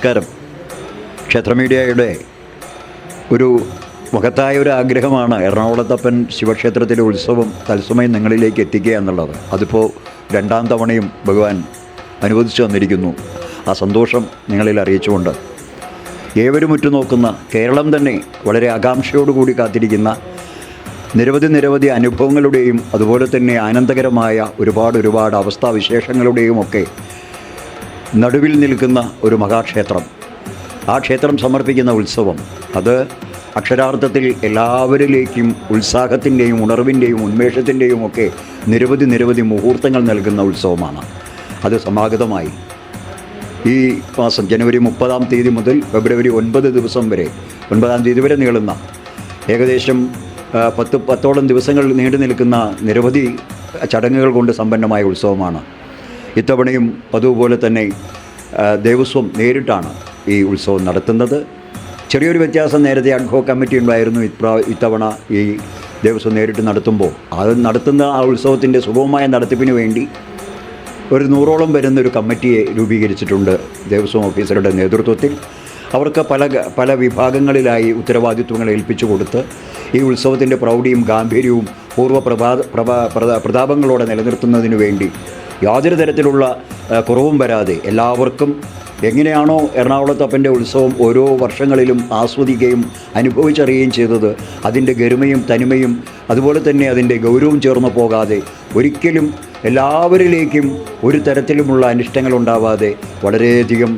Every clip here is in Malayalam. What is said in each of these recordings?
നമസ്കാരം. ക്ഷേത്ര മീഡിയയുടെ ഒരു മഹത്തായ ഒരു ആഗ്രഹമാണ് എറണാകുളത്തപ്പൻ ശിവക്ഷേത്രത്തിലെ ഉത്സവം തത്സമയം നിങ്ങളിലേക്ക് എത്തിക്കുക എന്നുള്ളത്. അതിപ്പോൾ രണ്ടാം തവണയും ഭഗവാൻ അനുവദിച്ചു തന്നിരിക്കുന്നു. ആ സന്തോഷം നിങ്ങളിൽ അറിയിച്ചുകൊണ്ട്. ഏവരും ഉറ്റുനോക്കുന്ന കേരളം തന്നെ വളരെ ആകാംക്ഷയോടുകൂടി കാത്തിരിക്കുന്ന നിരവധി നിരവധി അനുഭവങ്ങളുടെയും അതുപോലെ തന്നെ ആനന്ദകരമായ ഒരുപാട് ഒരുപാട് അവസ്ഥാവിശേഷങ്ങളുടെയും ഒക്കെ നടുവിൽ നിൽക്കുന്ന ഒരു മഹാക്ഷേത്രം. ആ ക്ഷേത്രം സമർപ്പിക്കുന്ന ഉത്സവം അത് അക്ഷരാർത്ഥത്തിൽ എല്ലാവരിലേക്കും ഉത്സാഹത്തിന്റെയും ഉണർവിന്റെയും ഉന്മേഷത്തിന്റെയും ഒക്കെ നിരവധി നിരവധി മുഹൂർത്തങ്ങൾ നൽകുന്ന ഉത്സവമാണ്. അത് സമാഗതമായി. ഈ മാസം ജനുവരി മുപ്പതാം തീയതി മുതൽ ഫെബ്രുവരി ഒൻപത് ദിവസം വരെ ഒൻപതാം തീയതി വരെ നീളുന്ന ഏകദേശം പത്ത് പത്തോളം ദിവസങ്ങൾ നീണ്ടു നിൽക്കുന്ന നിരവധി ചടങ്ങുകൾ കൊണ്ട് സമ്പന്നമായ ഉത്സവമാണ്. ഇത്തവണയും അതുപോലെ തന്നെ ദേവസ്വം നേരിട്ടാണ് ഈ ഉത്സവം നടത്തുന്നത്. ചെറിയൊരു വ്യത്യാസം നേരത്തെ അഡ്ഹോ കമ്മിറ്റി ഉണ്ടായിരുന്നു. ഇപ്രാ ഇത്തവണ ഈ ദേവസ്വം നേരിട്ട് നടത്തുമ്പോൾ. അത് നടത്തുന്ന ആ ഉത്സവത്തിന്റെ സുഗമമായ നടത്തിപ്പിന് വേണ്ടി ഒരു നൂറോളം വരുന്ന ഒരു കമ്മിറ്റിയെ രൂപീകരിച്ചിട്ടുണ്ട് ദേവസ്വം ഓഫീസറുടെ നേതൃത്വത്തിൽ. അവർക്ക് പല പല വിഭാഗങ്ങളിലായി ഉത്തരവാദിത്വങ്ങൾ ഏൽപ്പിച്ചു കൊടുത്ത് ഈ ഉത്സവത്തിന്റെ പ്രൗഢിയും ഗാംഭീര്യവും പൂർവ പ്രഭാ പ്രഭാ പ്രതാ പ്രതാപങ്ങളോടെ നിലനിർത്തുന്നതിന് വേണ്ടി യാതൊരു തരത്തിലുള്ള കുറവും വരാതെ എല്ലാവർക്കും എങ്ങനെയാണോ എറണാകുളത്തപ്പന്റെ ഉത്സവം ഓരോ വർഷങ്ങളിലും ആസ്വദിക്കുകയും അനുഭവിച്ചറിയുകയും ചെയ്തത് അതിന്റെ ഗരിമയും തനിമയും അതുപോലെ തന്നെ അതിന്റെ ഗൗരവം ചേർന്നു പോകാതെ ഒരിക്കലും എല്ലാവരിലേക്കും ഒരു തരത്തിലുമുള്ള അനിഷ്ടങ്ങൾ ഉണ്ടാവാതെ വളരെയധികം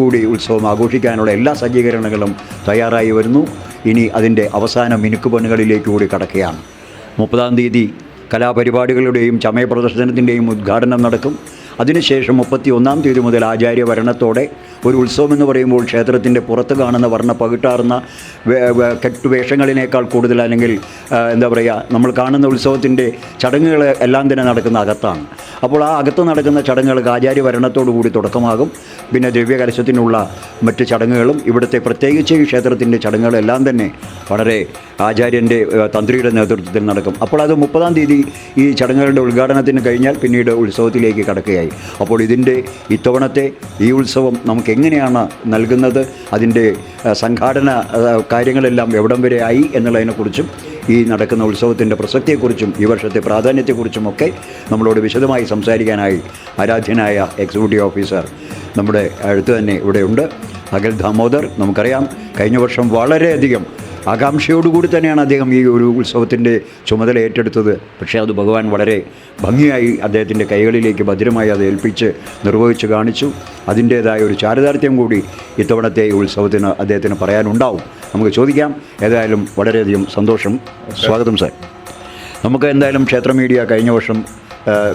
കൂടി ഉത്സവം ആഘോഷിക്കാനുള്ള എല്ലാ സജ്ജീകരണങ്ങളും തയ്യാറായി വരുന്നു. ഇനി അതിന്റെ അവസാന മിനുക്കുപണികളിലേക്ക് കൂടി കടക്കുകയാണ്. മുപ്പതാം തീയതി കലാപരിപാടികളുടെയും ചമയ പ്രദർശനത്തിന്റെയും ഉദ്ഘാടനം നടക്കും. അതിനുശേഷം മുപ്പത്തി ഒന്നാം തീയതി മുതൽ ആചാര്യ ഭരണത്തോടെ ഒരു ഉത്സവം എന്ന് പറയുമ്പോൾ ക്ഷേത്രത്തിന്റെ പുറത്ത് കാണുന്ന വർണ പകിട്ടാർന്ന കെട്ടുവേഷങ്ങളിനേക്കാൾ കൂടുതൽ അല്ലെങ്കിൽ എന്താ പറയുക നമ്മൾ കാണുന്ന ഉത്സവത്തിന്റെ ചടങ്ങുകൾ എല്ലാം തന്നെ നടക്കുന്ന അകത്താണ്. അപ്പോൾ ആ അകത്ത് നടക്കുന്ന ചടങ്ങുകൾക്ക് ആചാര്യ ഭരണത്തോടു കൂടി തുടക്കമാകും. പിന്നെ ദ്രവ്യകലശത്തിനുള്ള മറ്റ് ചടങ്ങുകളും ഇവിടുത്തെ പ്രത്യേകിച്ച് ഈ ക്ഷേത്രത്തിന്റെ ചടങ്ങുകളെല്ലാം തന്നെ വളരെ ആചാര്യന്റെ തന്ത്രിയുടെ നേതൃത്വത്തിൽ നടക്കും. അപ്പോൾ അത് മുപ്പതാം തീയതി ഈ ചടങ്ങുകളുടെ ഉദ്ഘാടനത്തിന് കഴിഞ്ഞാൽ പിന്നീട് ഉത്സവത്തിലേക്ക് കടക്കുകയായി. അപ്പോൾ ഇതിന്റെ ഇത്തവണത്തെ ഈ ഉത്സവം നമുക്ക് എങ്ങനെയാണ് നൽകുന്നത്? അതിന്റെ സംഘാടന കാര്യങ്ങളെല്ലാം എവിടം വരെ ആയി എന്നുള്ളതിനെക്കുറിച്ചും ഈ നടക്കുന്ന ഉത്സവത്തിന്റെ പ്രസക്തിയെക്കുറിച്ചും ഈ വർഷത്തെ പ്രാധാന്യത്തെക്കുറിച്ചുമൊക്കെ നമ്മളോട് വിശദമായി സംസാരിക്കാനായി ആരാധ്യനായ എക്സിക്യൂട്ടീവ് ഓഫീസർ നമ്മുടെ അടുത്ത് തന്നെ ഇവിടെയുണ്ട്. അഖിൽ ദാമോദർ നമുക്കറിയാം കഴിഞ്ഞ വർഷം വളരെയധികം ആകാംക്ഷയോടുകൂടി തന്നെയാണ് അദ്ദേഹം ഈ ഒരു ഉത്സവത്തിന്റെ ചുമതല ഏറ്റെടുത്തത്. പക്ഷേ അത് ഭഗവാൻ വളരെ ഭംഗിയായി അദ്ദേഹത്തിന്റെ കൈകളിലേക്ക് ഭദ്രമായി അത് ഏൽപ്പിച്ച് നിർവഹിച്ച് കാണിച്ചു. അതിന്റേതായ ഒരു ചാരിതാർത്ഥ്യം കൂടി ഇത്തവണത്തെ ഈ ഉത്സവത്തിന് അദ്ദേഹത്തിന് പറയാനുണ്ടാവും. നമുക്ക് ചോദിക്കാം. ഏതായാലും വളരെയധികം സന്തോഷം. സ്വാഗതം സാർ. നമുക്ക് എന്തായാലും ക്ഷേത്ര മീഡിയ കഴിഞ്ഞ വർഷം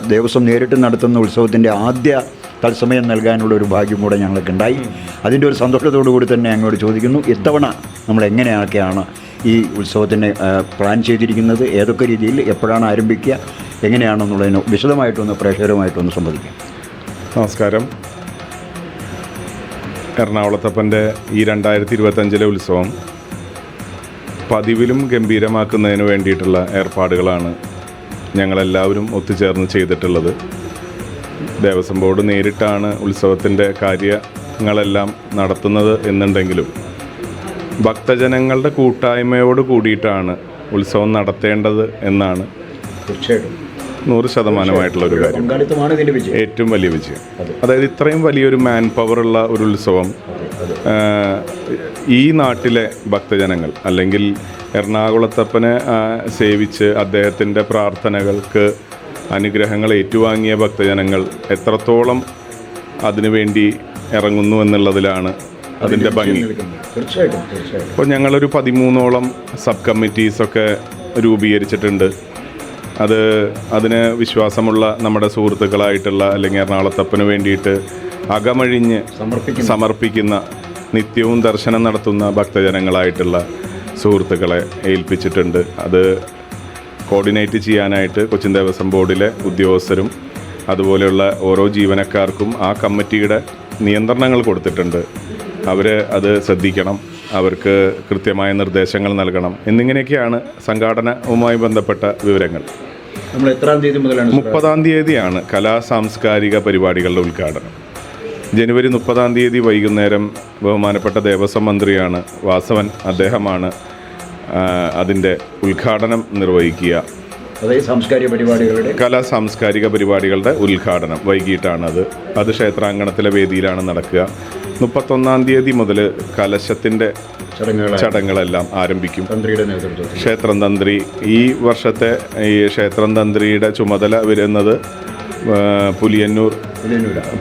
ദേവസ്വം നേരിട്ട് നടത്തുന്ന ഉത്സവത്തിന്റെ ആദ്യ തത്സമയം നൽകാനുള്ള ഒരു ഭാഗ്യം കൂടെ ഞങ്ങൾക്ക് ഉണ്ടായി അതിന്റെ ഒരു സന്തോഷത്തോടു കൂടി തന്നെ അങ്ങോട്ട് ചോദിക്കുന്നു ഇത്തവണ നമ്മൾ എങ്ങനെയൊക്കെയാണ് ഈ ഉത്സവത്തിന് പ്ലാൻ ചെയ്തിരിക്കുന്നത്? ഏതൊക്കെ രീതിയിൽ എപ്പോഴാണ് ആരംഭിക്കുക? എങ്ങനെയാണെന്നുള്ളതിന് വിശദമായിട്ടൊന്ന് പ്രേക്ഷകരുമായിട്ടൊന്ന് സംവദിക്കാം. നമസ്കാരം. എറണാകുളത്തപ്പന്റെ ഈ രണ്ടായിരത്തി ഇരുപത്തഞ്ചിലെ ഉത്സവം പതിവിലും ഗംഭീരമാക്കുന്നതിന് വേണ്ടിയിട്ടുള്ള ഏർപ്പാടുകളാണ് ഞങ്ങളെല്ലാവരും ഒത്തുചേർന്ന് ചെയ്തിട്ടുള്ളത്. ദേവസ്വം ബോർഡ് നേരിട്ടാണ് ഉത്സവത്തിന്റെ കാര്യങ്ങളെല്ലാം നടത്തുന്നത് എന്നുണ്ടെങ്കിലും ഭക്തജനങ്ങളുടെ കൂട്ടായ്മയോട് കൂടിയിട്ടാണ് ഉത്സവം നടത്തേണ്ടത് എന്നാണ് തീർച്ചയായിട്ടും. നൂറ് ശതമാനമായിട്ടുള്ളൊരു കാര്യം. പങ്കാളിത്തമാണ് ഇതിന്റെ വിജയം. ഏറ്റവും വലിയ വിജയം. അതായത് ഇത്രയും വലിയൊരു മാൻ പവറുള്ള ഒരു ഉത്സവം ഈ നാട്ടിലെ ഭക്തജനങ്ങൾ അല്ലെങ്കിൽ എറണാകുളത്തപ്പനെ സേവിച്ച് അദ്ദേഹത്തിന്റെ പ്രാർത്ഥനകൾക്ക് അനുഗ്രഹങ്ങൾ ഏറ്റുവാങ്ങിയ ഭക്തജനങ്ങൾ എത്രത്തോളം അതിനുവേണ്ടി ഇറങ്ങുന്നു എന്നുള്ളതിലാണ് അതിന്റെ ഭംഗി. തീർച്ചയായിട്ടും തീർച്ചയായിട്ടും. ഇപ്പോൾ ഞങ്ങളൊരു പതിമൂന്നോളം സബ് കമ്മിറ്റീസൊക്കെ രൂപീകരിച്ചിട്ടുണ്ട്. അത് അതിന് വിശ്വാസമുള്ള നമ്മുടെ സുഹൃത്തുക്കളായിട്ടുള്ള അല്ലെങ്കിൽ എറണാകുളത്തപ്പന് വേണ്ടിയിട്ട് അകമഴിഞ്ഞ് സമർപ്പിക്കുന്ന നിത്യവും ദർശനം നടത്തുന്ന ഭക്തജനങ്ങളായിട്ടുള്ള സുഹൃത്തുക്കളെ ഏൽപ്പിച്ചിട്ടുണ്ട്. അത് കോർഡിനേറ്റ് ചെയ്യാനായിട്ട് കൊച്ചിൻ ദേവസ്വം ബോർഡിലെ ഉദ്യോഗസ്ഥരും അതുപോലെയുള്ള ഓരോ ജീവനക്കാർക്കും ആ കമ്മിറ്റിയുടെ നിയന്ത്രണങ്ങൾ കൊടുത്തിട്ടുണ്ട്. അവർ അത് ശ്രദ്ധിക്കണം. അവർക്ക് കൃത്യമായ നിർദ്ദേശങ്ങൾ നൽകണം. എന്നിങ്ങനെയൊക്കെയാണ് സംഘാടനവുമായി ബന്ധപ്പെട്ട വിവരങ്ങൾ. നമ്മൾ എത്രാം തീയതി മുതലാണ് മുപ്പതാം തീയതിയാണ് കലാ സാംസ്കാരിക പരിപാടികളുടെ ഉദ്ഘാടനം. ജനുവരി മുപ്പതാം തീയതി വൈകുന്നേരം ബഹുമാനപ്പെട്ട ദേവസ്വം മന്ത്രിയാണ് വാസവൻ. അദ്ദേഹമാണ് അതിന്റെ ഉദ്ഘാടനം നിർവഹിക്കുക. അതായത് സാംസ്കാരിക പരിപാടികളുടെ കലാ സാംസ്കാരിക പരിപാടികളുടെ ഉദ്ഘാടനം. വൈകിട്ടാണത്. അത് അത് ക്ഷേത്രാങ്കണത്തിലെ വേദിയിലാണ് നടക്കുക. മുപ്പത്തൊന്നാം തീയതി മുതൽ കലശത്തിന്റെ ചടങ്ങുകളെല്ലാം ആരംഭിക്കും. തന്ത്രിയുടെ നേതൃത്വത്തിൽ. ക്ഷേത്രം തന്ത്രി ഈ വർഷത്തെ ഈ ക്ഷേത്രം തന്ത്രിയുടെ ചുമതല വരുന്നത് പുലിയന്നൂർ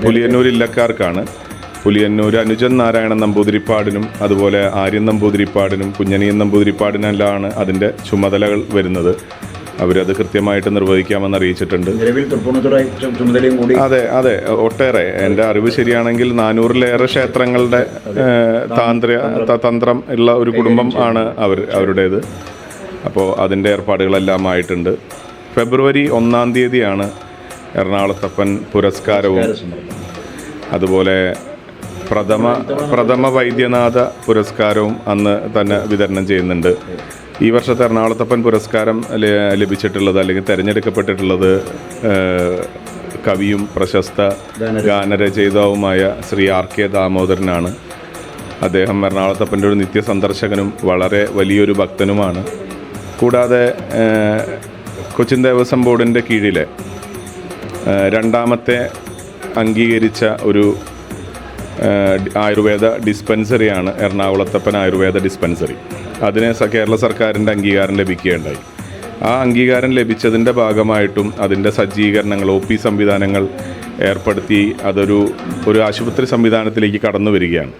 പുലിയന്നൂർ ഇല്ലക്കാർക്കാണ്. പുലിയന്നൂർ അനുജൻ നാരായണൻ നമ്പൂതിരിപ്പാടിനും അതുപോലെ ആര്യൻ നമ്പൂതിരിപ്പാടിനും കുഞ്ഞനിയൻ നമ്പൂതിരിപ്പാടിനെല്ലാം അതിന്റെ ചുമതലകൾ വരുന്നത്. അവരത് കൃത്യമായിട്ട് നിർവഹിക്കാമെന്ന് അറിയിച്ചിട്ടുണ്ട്. അതെ അതെ ഒട്ടേറെ. എന്റെ അറിവ് ശരിയാണെങ്കിൽ നാനൂറിലേറെ ക്ഷേത്രങ്ങളുടെ താന്ത്രിക തന്ത്രം ഉള്ള ഒരു കുടുംബം ആണ് അവർ അവരുടേത്. അപ്പോൾ അതിന്റെ ഏർപ്പാടുകളെല്ലാം ആയിട്ടുണ്ട്. ഫെബ്രുവരി ഒന്നാം തീയതിയാണ് എറണാകുളത്തപ്പൻ പുരസ്കാരവും. അതുപോലെ പ്രഥമ പ്രഥമ വൈദ്യനാഥ പുരസ്കാരവും അന്ന് തന്നെ വിതരണം ചെയ്യുന്നുണ്ട്. ഈ വർഷത്തെ എറണാകുളത്തപ്പൻ പുരസ്കാരം ലഭിച്ചിട്ടുള്ളത് അല്ലെങ്കിൽ തിരഞ്ഞെടുക്കപ്പെട്ടിട്ടുള്ളത് കവിയും പ്രശസ്ത ഗാനരചയിതാവുമായ ശ്രീ ആർ കെ ദാമോദരനാണ്. അദ്ദേഹം എറണാകുളത്തപ്പന്റെ ഒരു നിത്യ സന്ദർശകനും വളരെ വലിയൊരു ഭക്തനുമാണ്. കൂടാതെ കൊച്ചിൻ ദേവസ്വം ബോർഡിന്റെ കീഴിലെ രണ്ടാമത്തെ അംഗീകരിച്ച ഒരു ആയുർവേദ ഡിസ്പെൻസറിയാണ് എറണാകുളത്തപ്പൻ ആയുർവേദ ഡിസ്പെൻസറി. അതിന് കേരള സർക്കാരിന്റെ അംഗീകാരം ലഭിക്കുകയുണ്ടായി. ആ അംഗീകാരം ലഭിച്ചതിന്റെ ഭാഗമായിട്ടും അതിന്റെ സജ്ജീകരണങ്ങൾ ഒ പി സംവിധാനങ്ങൾ ഏർപ്പെടുത്തി അതൊരു ഒരു ആശുപത്രി സംവിധാനത്തിലേക്ക് കടന്നു വരികയാണ്.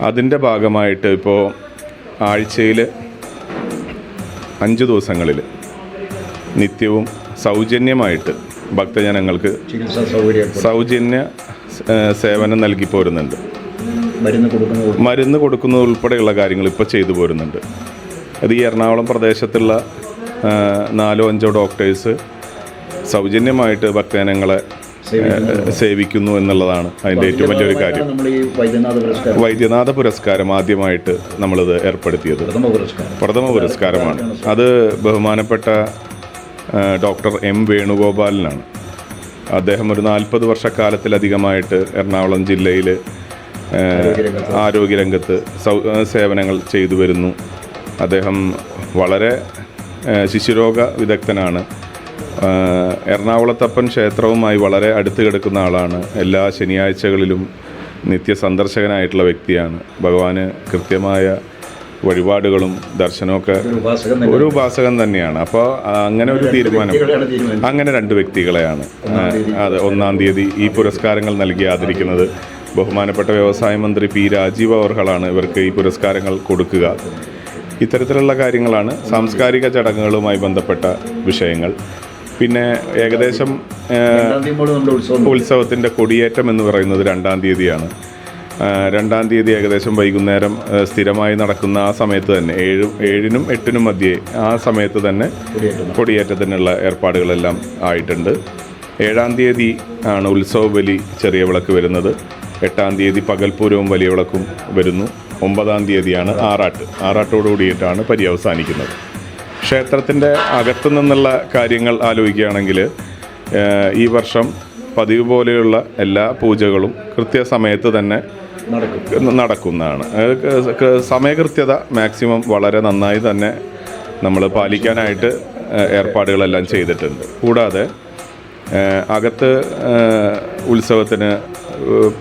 അതിന്റെ ഭാഗമായിട്ട് ഇപ്പോൾ ആഴ്ചയിൽ അഞ്ച് ദിവസങ്ങളിൽ നിത്യവും സൗജന്യമായിട്ട് ഭക്തജനങ്ങൾക്ക് സൗജന്യ സേവനം നൽകി പോരുന്നുണ്ട്. മരുന്ന് കൊടുക്കുന്നത് ഉൾപ്പെടെയുള്ള കാര്യങ്ങൾ ഇപ്പോൾ ചെയ്തു പോരുന്നുണ്ട്. അത് ഈ എറണാകുളം പ്രദേശത്തുള്ള നാലോ അഞ്ചോ ഡോക്ടേഴ്സ് സൗജന്യമായിട്ട് ഭക്തജനങ്ങളെ സേവിക്കുന്നു എന്നുള്ളതാണ് അതിന്റെ ഏറ്റവും വലിയൊരു കാര്യം. വൈദ്യനാഥ പുരസ്കാരം. ആദ്യമായിട്ട് നമ്മളിത് ഏർപ്പെടുത്തിയത്. പ്രഥമ പുരസ്കാരം. പുരസ്കാരമാണ്. അത് ബഹുമാനപ്പെട്ട ഡോക്ടർ എം വേണുഗോപാലനാണ്. അദ്ദേഹം ഒരു നാൽപ്പത് വർഷക്കാലത്തിലധികമായിട്ട് എറണാകുളം ജില്ലയിൽ ആരോഗ്യരംഗത്ത് സൗ സേവനങ്ങൾ ചെയ്തു വരുന്നു. അദ്ദേഹം വളരെ ശിശുരോഗ വിദഗ്ധനാണ്. എറണാകുളത്തപ്പൻ ക്ഷേത്രവുമായി വളരെ അടുത്ത് കിടക്കുന്ന ആളാണ്. എല്ലാ ശനിയാഴ്ചകളിലും നിത്യ സന്ദർശകനായിട്ടുള്ള വ്യക്തിയാണ്. ഭഗവാന് കൃത്യമായ വഴിപാടുകളും ദർശനമൊക്കെ ഒരു ഉപാസകൻ തന്നെയാണ്. അപ്പോൾ അങ്ങനെ ഒരു തീരുമാനം. അങ്ങനെ രണ്ട് വ്യക്തികളെയാണ്. അതെ ഒന്നാം തീയതി ഈ പുരസ്കാരങ്ങൾ നൽകി ആദരിക്കുന്നത് ബഹുമാനപ്പെട്ട വ്യവസായ മന്ത്രി പി രാജീവ് അവർഹളാണ് ഇവർക്ക് ഈ പുരസ്കാരങ്ങൾ കൊടുക്കുക. ഇത്തരത്തിലുള്ള കാര്യങ്ങളാണ് സാംസ്കാരിക ചടങ്ങുകളുമായി ബന്ധപ്പെട്ട വിഷയങ്ങൾ. പിന്നെ ഏകദേശം ഉത്സവത്തിന്റെ കൊടിയേറ്റം എന്ന് പറയുന്നത് രണ്ടാം തീയതിയാണ്. രണ്ടാം തീയതി ഏകദേശം വൈകുന്നേരം സ്ഥിരമായി നടക്കുന്ന ആ സമയത്ത് തന്നെ ഏഴും ഏഴിനും എട്ടിനും മധ്യേ ആ സമയത്ത് തന്നെ. കൊടിയേറ്റത്തിനുള്ള ഏർപ്പാടുകളെല്ലാം ആയിട്ടുണ്ട്. ഏഴാം തീയതി ആണ് ഉത്സവ ബലി ചെറിയ വിളക്ക് വരുന്നത്. എട്ടാം തീയതി പകൽപൂരവും വലിയ വിളക്കും വരുന്നു. ഒമ്പതാം തീയതിയാണ് ആറാട്ട്. ആറാട്ടോടു കൂടിയിട്ടാണ് പര്യവസാനിക്കുന്നത് ക്ഷേത്രത്തിന്റെ അകത്തു നിന്നുള്ള കാര്യങ്ങൾ ആലോചിക്കുകയാണെങ്കിൽ ഈ വർഷം പതിവ് പോലെയുള്ള എല്ലാ പൂജകളും കൃത്യസമയത്ത് തന്നെ നടക്കുന്നതാണ്. സമയകൃത്യത മാക്സിമം വളരെ നന്നായി തന്നെ നമ്മൾ പാലിക്കാനായിട്ട് ഏർപ്പാടുകളെല്ലാം ചെയ്തിട്ടുണ്ട്. കൂടാതെ അകത്ത് ഉത്സവത്തിന്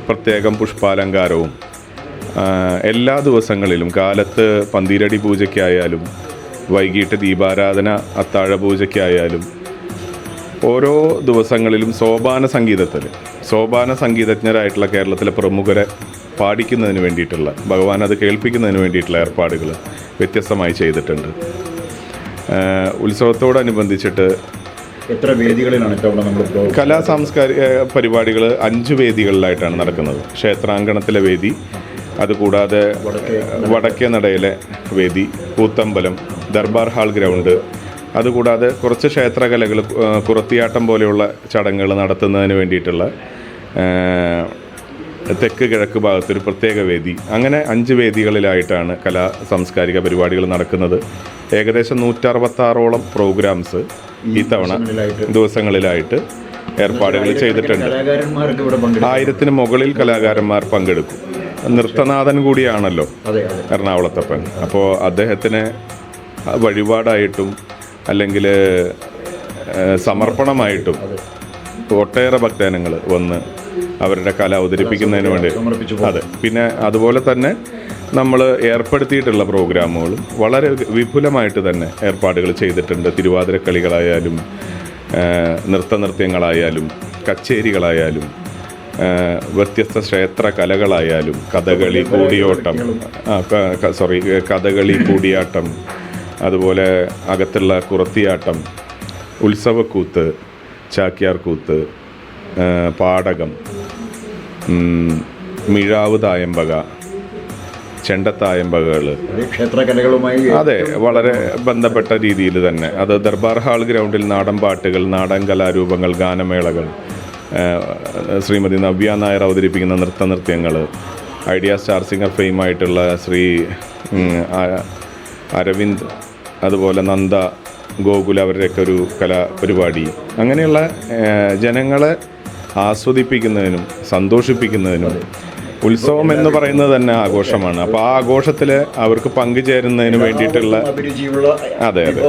പ്രത്യേകം പുഷ്പാലങ്കാരവും എല്ലാ ദിവസങ്ങളിലും കാലത്ത് പന്തീരടി പൂജയ്ക്കായാലും വൈകിട്ട് ദീപാരാധന അത്താഴ പൂജയ്ക്കായാലും ഓരോ ദിവസങ്ങളിലും സോപാന സംഗീതത്തിൽ സോപാന സംഗീതജ്ഞരായിട്ടുള്ള കേരളത്തിലെ പ്രമുഖരെ പാടിക്കുന്നതിന് വേണ്ടിയിട്ടുള്ള ഭഗവാൻ അത് കേൾപ്പിക്കുന്നതിന് വേണ്ടിയിട്ടുള്ള ഏർപ്പാടുകൾ വ്യത്യസ്തമായി ചെയ്തിട്ടുണ്ട്. ഉത്സവത്തോടനുബന്ധിച്ചിട്ട് എത്ര വേദികളിലാണ് ഇത്തവണ നമ്മൾ കലാ സാംസ്കാരിക പരിപാടികൾ അഞ്ച് വേദികളിലായിട്ടാണ് നടക്കുന്നത്. ക്ഷേത്രാങ്കണത്തിലെ വേദി അതുകൂടാതെ വടക്കേ നടയിലെ വേദി കൂത്തമ്പലം ദർബാർ ഹാൾ ഗ്രൗണ്ട് അതുകൂടാതെ കുറച്ച് ക്ഷേത്രകലകൾ കുറത്തിയാട്ടം പോലെയുള്ള ചടങ്ങുകൾ നടത്തുന്നതിന് വേണ്ടിയിട്ടുള്ള തെക്ക് കിഴക്ക് ഭാഗത്തൊരു പ്രത്യേക വേദി. അങ്ങനെ അഞ്ച് വേദികളിലായിട്ടാണ് കലാ സാംസ്കാരിക പരിപാടികൾ നടക്കുന്നത്. ഏകദേശം നൂറ്ററുപത്താറോളം പ്രോഗ്രാംസ് ഈ തവണ ദിവസങ്ങളിലായിട്ട്. ഏർപ്പാടുകൾ ചെയ്തിട്ടുണ്ട്. ആയിരത്തിന് മുകളിൽ കലാകാരന്മാർ പങ്കെടുക്കും. നൃത്തനാഥൻ കൂടിയാണല്ലോ എറണാകുളത്തപ്പൻ അപ്പോൾ അദ്ദേഹത്തിന് വഴിപാടായിട്ടും അല്ലെങ്കിൽ സമർപ്പണമായിട്ടും ഒട്ടേറെ ഭക്തജനങ്ങൾ വന്ന് അവരുടെ കല അവതരിപ്പിക്കുന്നതിന് വേണ്ടി. അതെ. പിന്നെ അതുപോലെ തന്നെ നമ്മൾ ഏർപ്പെടുത്തിയിട്ടുള്ള പ്രോഗ്രാമുകളും വളരെ വിപുലമായിട്ട് തന്നെ ഏർപ്പാടുകൾ ചെയ്തിട്ടുണ്ട്. തിരുവാതിരക്കളികളായാലും നൃത്ത നൃത്യങ്ങളായാലും കച്ചേരികളായാലും വ്യത്യസ്ത ക്ഷേത്ര കലകളായാലും കഥകളി കൂടിയോട്ടം സോറി കഥകളി കൂടിയാട്ടം അതുപോലെ അകത്തുള്ള കുറത്തിയാട്ടം ഉത്സവക്കൂത്ത് ചാക്യാർകൂത്ത് കൂത്ത് പാടകം മിഴാവ് തായമ്പക ചെണ്ടത്തായമ്പകൾ ക്ഷേത്രകലകളുമായി അതെ വളരെ ബന്ധപ്പെട്ട രീതിയിൽ തന്നെ. അത് ദർബാർ ഹാൾ ഗ്രൗണ്ടിൽ നാടൻ പാട്ടുകൾ നാടൻ കലാരൂപങ്ങൾ ഗാനമേളകൾ ശ്രീമതി നവ്യ നായർ അവതരിപ്പിക്കുന്ന നൃത്ത നൃത്യങ്ങൾ ഐഡിയ സ്റ്റാർ സിംഗർ ഫെയിം ആയിട്ടുള്ള ശ്രീ അരവിന്ദ് അതുപോലെ നന്ദ ഗോകുല അവരുടെയൊക്കെ ഒരു കലാ പരിപാടി. അങ്ങനെയുള്ള ജനങ്ങളെ ആസ്വദിപ്പിക്കുന്നതിനും സന്തോഷിപ്പിക്കുന്നതിനും ഉത്സവം എന്ന് പറയുന്നത് തന്നെ ആഘോഷമാണ്. അപ്പോൾ ആ ആഘോഷത്തിൽ അവർക്ക് പങ്കുചേരുന്നതിന് വേണ്ടിയിട്ടുള്ള അതെ, അതെ.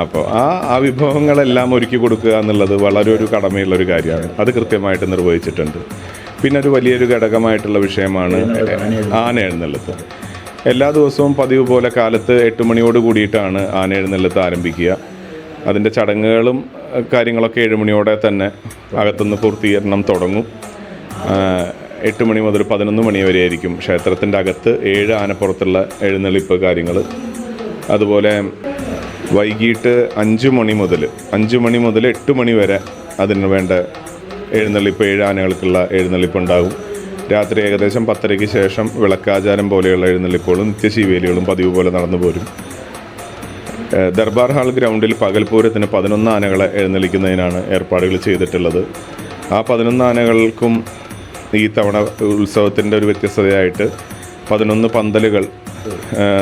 അപ്പോൾ ആ ആ വിഭവങ്ങളെല്ലാം ഒരുക്കി കൊടുക്കുക എന്നുള്ളത് വളരെ ഒരു കടമയുള്ള ഒരു കാര്യമാണ്. അത് കൃത്യമായിട്ട് നിർവഹിച്ചിട്ടുണ്ട്. പിന്നെ ഒരു വലിയൊരു ഘടകമായിട്ടുള്ള വിഷയമാണ് ആന എഴുന്നള്ളത്ത്. എല്ലാ ദിവസവും പതിവ് പോലെ കാലത്ത് എട്ട് മണിയോട് കൂടിയിട്ടാണ് ആന എഴുന്നള്ളത്ത് ആരംഭിക്കുക. അതിന്റെ ചടങ്ങുകളും കാര്യങ്ങളൊക്കെ ഏഴ് മണിയോടെ തന്നെ അകത്തുനിന്ന് പൂർത്തീകരണം തുടങ്ങും. എട്ട് മണി മുതൽ പതിനൊന്ന് മണി വരെ ആയിരിക്കും ക്ഷേത്രത്തിന്റെ അകത്ത് ഏഴ് ആനപ്പുറത്തുള്ള എഴുന്നള്ളിപ്പ് കാര്യങ്ങൾ അതുപോലെ വൈകിട്ട് അഞ്ച് മണി മുതൽ അഞ്ച് മണി മുതൽ എട്ട് മണി വരെ അതിന് വേണ്ട എഴുന്നള്ളിപ്പ് ഏഴ് ആനകൾക്കുള്ള എഴുന്നള്ളിപ്പ് ഉണ്ടാകും. രാത്രി ഏകദേശം പത്തരയ്ക്ക് ശേഷം വിളക്കാചാരം പോലെയുള്ള എഴുന്നള്ളിപ്പുകളും നിത്യശീവേലികളും പതിവ് പോലെ നടന്നു പോരും. ദർബാർ ഹാൾ ഗ്രൗണ്ടിൽ പകൽപൂരത്തിന് പതിനൊന്ന് ആനകളെ എഴുന്നള്ളിക്കുന്നതിനാണ് ഏർപ്പാടുകൾ ചെയ്തിട്ടുള്ളത്. ആ പതിനൊന്ന് ആനകൾക്കും ഈ തവണ ഉത്സവത്തിന്റെ ഒരു വ്യത്യസ്തതയായിട്ട് പതിനൊന്ന് പന്തലുകൾ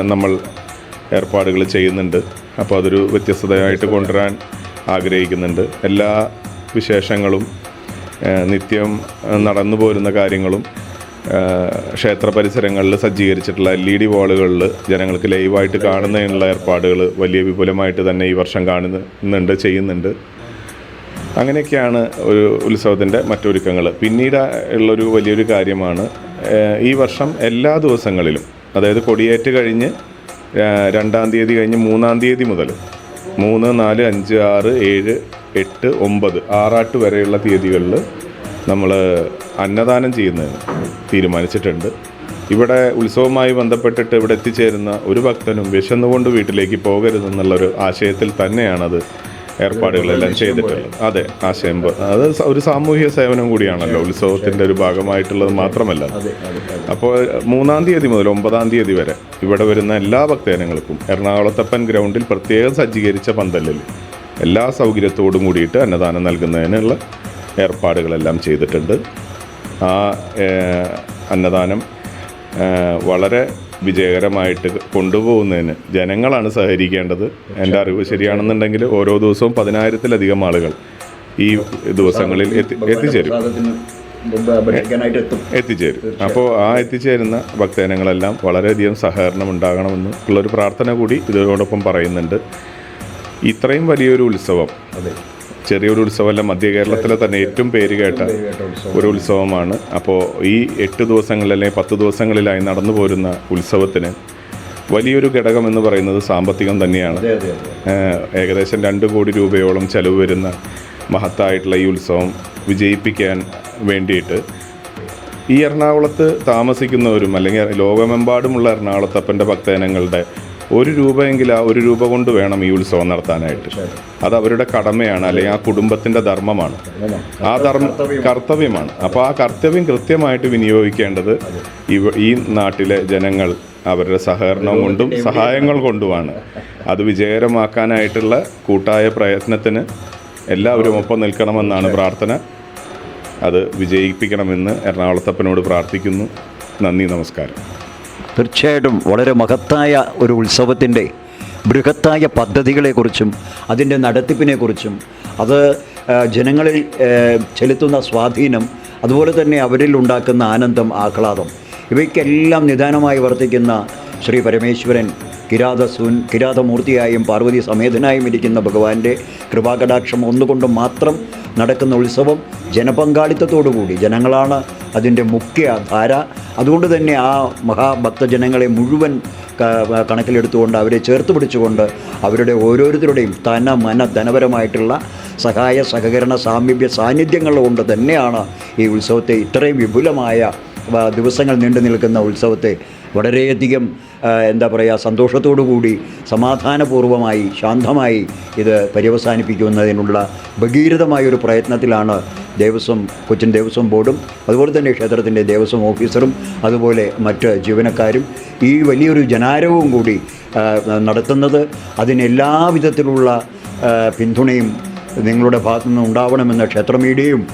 നമ്മൾ ഏർപ്പാടുകൾ ചെയ്യുന്നുണ്ട്. അപ്പോൾ അതൊരു വ്യത്യസ്തതയായിട്ട് കൊണ്ടുവരാൻ ആഗ്രഹിക്കുന്നുണ്ട്. എല്ലാ വിശേഷങ്ങളും നിത്യം നടന്നു പോരുന്ന കാര്യങ്ങളും ക്ഷേത്ര പരിസരങ്ങളിൽ സജ്ജീകരിച്ചിട്ടുള്ള എൽ ഇ ഡി വാളുകളിൽ ജനങ്ങൾക്ക് ലൈവായിട്ട് കാണുന്നതിനുള്ള ഏർപ്പാടുകൾ വലിയ വിപുലമായിട്ട് തന്നെ ഈ വർഷം കാണുന്നുണ്ട് ചെയ്യുന്നുണ്ട്. അങ്ങനെയൊക്കെയാണ് ഒരു ഉത്സവത്തിന്റെ മറ്റൊരുക്കങ്ങൾ. പിന്നീട് ഉള്ളൊരു വലിയൊരു കാര്യമാണ് ഈ വർഷം എല്ലാ ദിവസങ്ങളിലും അതായത് കൊടിയേറ്റ് കഴിഞ്ഞ് രണ്ടാം തീയതി കഴിഞ്ഞ് മൂന്നാം തീയതി മുതൽ മൂന്ന് നാല് അഞ്ച് ആറ് ഏഴ് എട്ട് ഒമ്പത് ആറാട്ട് വരെയുള്ള തീയതികളിൽ നമ്മൾ അന്നദാനം ചെയ്യുന്നതിന് തീരുമാനിച്ചിട്ടുണ്ട്. ഇവിടെ ഉത്സവവുമായി ബന്ധപ്പെട്ടിട്ട് ഇവിടെ എത്തിച്ചേരുന്ന ഒരു ഭക്തനും വിശന്നുകൊണ്ട് വീട്ടിലേക്ക് പോകരുതെന്നുള്ളൊരു ആശയത്തിൽ തന്നെയാണത് ഏർപ്പാടുകളെല്ലാം ചെയ്തിട്ടുള്ളത്. അതെ ആശയം അത് ഒരു സാമൂഹിക സേവനം കൂടിയാണല്ലോ. ഉത്സവത്തിന്റെ ഒരു ഭാഗമായിട്ടുള്ളത് മാത്രമല്ല. അപ്പോൾ മൂന്നാം തീയതി മുതൽ ഒമ്പതാം തീയതി വരെ ഇവിടെ വരുന്ന എല്ലാ ഭക്തജനങ്ങൾക്കും എറണാകുളത്തപ്പൻ ഗ്രൗണ്ടിൽ പ്രത്യേകം സജ്ജീകരിച്ച പന്തലിൽ എല്ലാ സൗകര്യത്തോടും കൂടിയിട്ട് അന്നദാനം നൽകുന്നതിനുള്ള ഏർപ്പാടുകളെല്ലാം ചെയ്തിട്ടുണ്ട്. ആ അന്നദാനം വളരെ വിജയകരമായിട്ട് കൊണ്ടുപോകുന്നതിന് ജനങ്ങളാണ് സഹകരിക്കേണ്ടത്. എന്റെ അറിവ് ശരിയാണെന്നുണ്ടെങ്കിൽ ഓരോ ദിവസവും പതിനായിരത്തിലധികം ആളുകൾ ഈ ദിവസങ്ങളിൽ എത്തി എത്തിച്ചേരും. എത്തിച്ചേരും. അപ്പോൾ ആ എത്തിച്ചേരുന്ന ഭക്തജനങ്ങളെല്ലാം വളരെയധികം സഹകരണം ഉണ്ടാകണമെന്ന് ഉള്ളൊരു പ്രാർത്ഥന കൂടി ഇതിനോടൊപ്പം പറയുന്നുണ്ട്. ഇത്രയും വലിയൊരു ഉത്സവം ചെറിയൊരു ഉത്സവമല്ല മധ്യ കേരളത്തിലെ തന്നെ ഏറ്റവും പേര് കേട്ട ഒരു ഉത്സവമാണ്. അപ്പോൾ ഈ എട്ട് ദിവസങ്ങളിൽ അല്ലെങ്കിൽ പത്ത് ദിവസങ്ങളിലായി നടന്നു പോരുന്ന ഉത്സവത്തിന് വലിയൊരു ഘടകം എന്ന് പറയുന്നത് സാമ്പത്തികം തന്നെയാണ്. ഏകദേശം രണ്ട് കോടി രൂപയോളം ചെലവ് വരുന്ന മഹത്തായിട്ടുള്ള ഈ ഉത്സവം വിജയിപ്പിക്കാൻ വേണ്ടിയിട്ട് ഈ എറണാകുളത്ത് താമസിക്കുന്നവരും അല്ലെങ്കിൽ ലോകമെമ്പാടുമുള്ള എറണാകുളത്തപ്പന്റെ ഭക്തജനങ്ങളുടെ ഒരു രൂപയെങ്കിലും ആ ഒരു രൂപ കൊണ്ട് വേണം ഈ ഉത്സവം നടത്താനായിട്ട്. അത് അവരുടെ കടമയാണ് അല്ലെങ്കിൽ ആ കുടുംബത്തിന്റെ ധർമ്മമാണ്. ആ ധർമ്മ കർത്തവ്യമാണ്. അപ്പോൾ ആ കർത്തവ്യം കൃത്യമായിട്ട് വിനിയോഗിക്കേണ്ടത് ഇവ ഈ നാട്ടിലെ ജനങ്ങൾ അവരുടെ സഹകരണം കൊണ്ടും സഹായങ്ങൾ കൊണ്ടുമാണ്. അത് വിജയകരമാക്കാനായിട്ടുള്ള കൂട്ടായ പ്രയത്നത്തിന് എല്ലാവരും ഒപ്പം നിൽക്കണമെന്നാണ് പ്രാർത്ഥന. അത് വിജയിപ്പിക്കണമെന്ന് എറണാകുളത്തപ്പനോട് പ്രാർത്ഥിക്കുന്നു. നന്ദി നമസ്കാരം. തീർച്ചയായിട്ടും വളരെ മഹത്തായ ഒരു ഉത്സവത്തിന്റെ ബൃഹത്തായ പദ്ധതികളെക്കുറിച്ചും അതിന്റെ നടത്തിപ്പിനെക്കുറിച്ചും അത് ജനങ്ങളിൽ ചെലുത്തുന്ന സ്വാധീനം അതുപോലെ തന്നെ അവരിൽ ഉണ്ടാക്കുന്ന ആനന്ദം ആഹ്ലാദം ഇവയ്ക്കെല്ലാം നിദാനമായി വർത്തിക്കുന്ന ശ്രീ പരമേശ്വരൻ കിരാതസൂൻ കിരാതമൂർത്തിയായും പാർവതി സമേതനായും ഇരിക്കുന്ന ഭഗവാന്റെ കൃപാകടാക്ഷം ഒന്നുകൊണ്ട് മാത്രം നടക്കുന്ന ഉത്സവം ജനപങ്കാളിത്തത്തോടുകൂടി. ജനങ്ങളാണ് അതിന്റെ മുഖ്യ ധാര. അതുകൊണ്ട് തന്നെ ആ മഹാഭക്തജനങ്ങളെ മുഴുവൻ കണക്കിലെടുത്തുകൊണ്ട് അവരെ ചേർത്ത് പിടിച്ചുകൊണ്ട് അവരുടെ ഓരോരുത്തരുടെയും തന മന ധനപരമായിട്ടുള്ള സഹായ സഹകരണ സാമീപ്യ സാന്നിധ്യങ്ങൾ കൊണ്ട് തന്നെയാണ് ഈ ഉത്സവത്തെ ഇത്രയും വിപുലമായ ദിവസങ്ങൾ നീണ്ടു നിൽക്കുന്ന ഉത്സവത്തെ വളരെയധികം എന്താ പറയുക സന്തോഷത്തോടു കൂടി സമാധാനപൂർവമായി ശാന്തമായി ഇത് പര്യവസാനിപ്പിക്കുന്നതിനുള്ള ഭഗീരഥമായൊരു പ്രയത്നത്തിലാണ് ദേവസ്വം കൊച്ചിൻ ദേവസ്വം ബോർഡും അതുപോലെ തന്നെ ക്ഷേത്രത്തിന്റെ ദേവസ്വം ഓഫീസറും അതുപോലെ മറ്റ് ജീവനക്കാരും ഈ വലിയൊരു ജനാരവും കൂടി നടത്തുന്നത്. അതിനെല്ലാ വിധത്തിലുള്ള പിന്തുണയും നിങ്ങളുടെ ഭാഗത്തു നിന്ന് ഉണ്ടാവണമെന്ന് ക്ഷേത്ര മീഡിയയും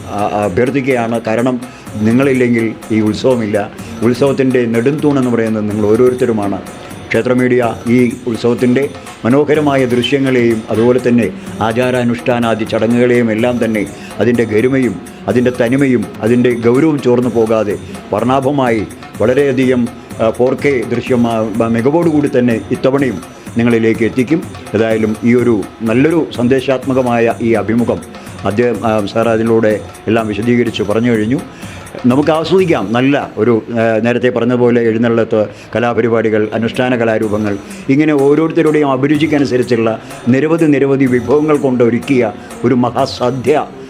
അഭ്യർത്ഥിക്കുകയാണ്. കാരണം നിങ്ങളില്ലെങ്കിൽ ഈ ഉത്സവമില്ല. ഉത്സവത്തിന്റെ നെടുംതൂണെന്ന് പറയുന്നത് നിങ്ങൾ ഓരോരുത്തരുമാണ്. ക്ഷേത്ര മീഡിയ ഈ ഉത്സവത്തിന്റെ മനോഹരമായ ദൃശ്യങ്ങളെയും അതുപോലെ തന്നെ ആചാരാനുഷ്ഠാനാദി ചടങ്ങുകളെയും എല്ലാം തന്നെ അതിന്റെ ഗരിമയും അതിന്റെ തനിമയും അതിന്റെ ഗൗരവം ചോർന്നു പോകാതെ വർണാഭമായി വളരെയധികം ഫോർ കെ ദൃശ്യം മികവോടുകൂടി തന്നെ ഇത്തവണയും നിങ്ങളിലേക്ക് എത്തിക്കും. ഏതായാലും ഈ ഒരു നല്ലൊരു സന്ദേശാത്മകമായ ഈ അഭിമുഖം അദ്ദേഹം സാർ അതിലൂടെ എല്ലാം വിശദീകരിച്ച് പറഞ്ഞു കഴിഞ്ഞു. നമുക്ക് ആസ്വദിക്കാം നല്ല ഒരു നേരത്തെ പറഞ്ഞതുപോലെ എഴുന്നള്ളത്ത് കലാപരിപാടികൾ അനുഷ്ഠാന കലാരൂപങ്ങൾ ഇങ്ങനെ ഓരോരുത്തരുടെയും അഭിരുചിക്കനുസരിച്ചുള്ള നിരവധി നിരവധി വിഭവങ്ങൾ കൊണ്ടൊരുക്കിയ ഒരു മഹാസദ്യ ആ,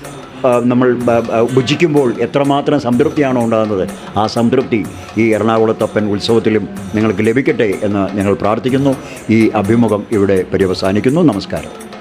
നമ്മൾ ഭുജിക്കുമ്പോൾ എത്രമാത്രം സംതൃപ്തിയാണോ ഉണ്ടാകുന്നത് ആ സംതൃപ്തി ഈ എറണാകുളത്തപ്പൻ ഉത്സവത്തിലും നിങ്ങൾക്ക് ലഭിക്കട്ടെ എന്ന് ഞങ്ങൾ പ്രാർത്ഥിക്കുന്നു. ഈ അഭിമുഖം ഇവിടെ പര്യവസാനിക്കുന്നു. നമസ്കാരം.